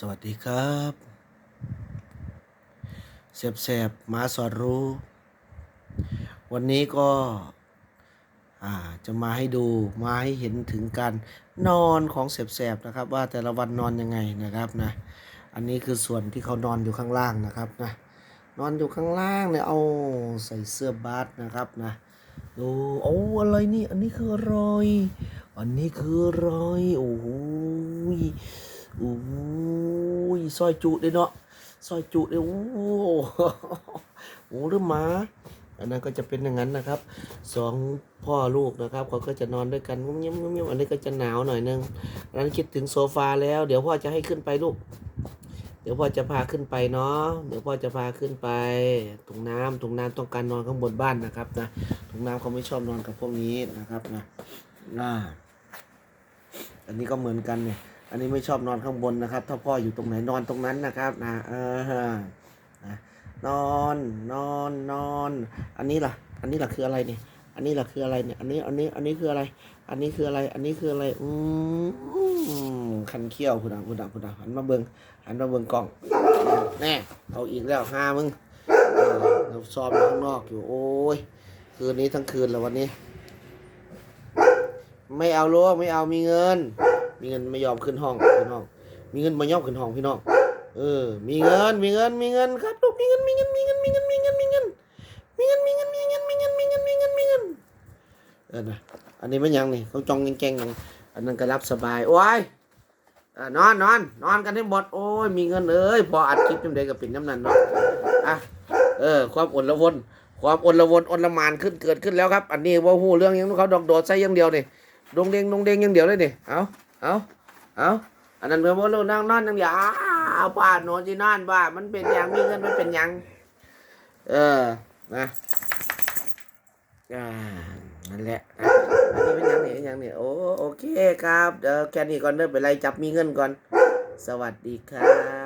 สวัสดีครับเสบแสบๆมาสอดรู้ วันนี้ก็จะมาให้ดูมาให้เห็นถึงการนอนของเสบแสบๆนะครับ ว่าแต่ละวันนอนยังไงนะครับนะอันนี้คือส่วนที่เขานอนอยู่ข้างล่างนะครับนะนอนอยู่ข้างล่างเนี่ยเอาใส่เสื้อบาสนะครับนะดูโอ้อะไรนี่ อันนี้คืออะไรอันนี้คืออะไรโอ้โหยโอ้ ยซอยจุเด้เนาะซอยจุเด้โอ้โหหมูหรือหมาอันนั้นก็จะเป็นอย่างนั้นนะครับสองพ่อลูกนะครับเขาก็จะนอนด้วยกันงุ้มยิ้มงุ้ยอันนี้ก็จะหนาวหน่อยนึงอันนั้นคิดถึงโซฟาแล้ว เดี๋ยวพ่อจะให้ขึ้นไปลูก เดี๋ยวพ่อจะพาขึ้นไปเนาะเดี๋ยวพ่อจะพาขึ้นไปถุงน้ำถุงน้ำต้องการนอนข้างบนบ้านนะครับนะถุงน้ำเขาไม่ชอบนอนกับพวกนี้นะครับนะอ่าอันนี้ก็เหมือนกันเนี่ย อันนี้ไม่ชอบนอนข้างบนนะครับ ถ้าพ่ออยู่ตรงไหนนอนตรงนั้นนะครับนะเออนนอนนอนนอน อันนี้ล่ะ อันนี้ล่ะคืออะไรเนี่ย อันนี้ล่ะคืออะไรเนี่ย อันนี้ อันนี้ อันนี้คืออะไร อันนี้คืออะไร อันนี้คืออะไร อืมคันเขี้ยวพุดาพุดาพุดาหันมาเบิงหันมาเบิงกล้อง แน่ เอาอีกแล้วห้ามึงเออเราซ้อมข้างนอกอยู่ โอ้ย คืนนี้ทั้งคืนแล้ววันนี้ ไม่เอาลูกไม่เอามีเงิน มีเงินไม่ยอมขึ้นห้องพี่น้อง มีเงินไม่ยอมขึ้นห้องพี่น้อง เออ มีเงิน มีเงิน มีเงินครับลูกมีเงิน มีเงิน มีเงิน มีเงิน มีเงิน มีเงิน มีเงิน มีเงิน มีเงิน มีเงิน มีเงิน มีเงิน มีเงิน เออนะอันนี้ไม่ยังนี่เขาจองแกงๆอย่างอันนั้นก็รับสบาย โอ้ยนอนนอนนอนกันให้หมด โอ้ย มีเงินเอ้ย พออัดคลิปจำเด็กกับปิ่นน้ำนันเนาะ อะ เออ ความอดละวน ความอดละวนอดละมานขึ้นเกิดขึ้นแล้วครับ อันนี้ว่าหูเรื่องยังเขาดอกโดดใส่ยังเดียวนี่ดงเดงดงเดงยังเดียวเลยนี่เอา เอาเอาอันนั้นเมื่อว่าลูกนั่งนอนนั่งเดียวอ้าวบ้านโนอนที่นอนบ้านมันเป็นอย่างมีเงินมันเป็นอย่างเออนะอ่านั่นแหละอันนี้เป็นอย่างนี้อย่างนี้โอ้โอเคครับเดี๋ยวแค่นี้ก่อนเด้อไปไล่จับมีเงินก่อน สวัสดีครับ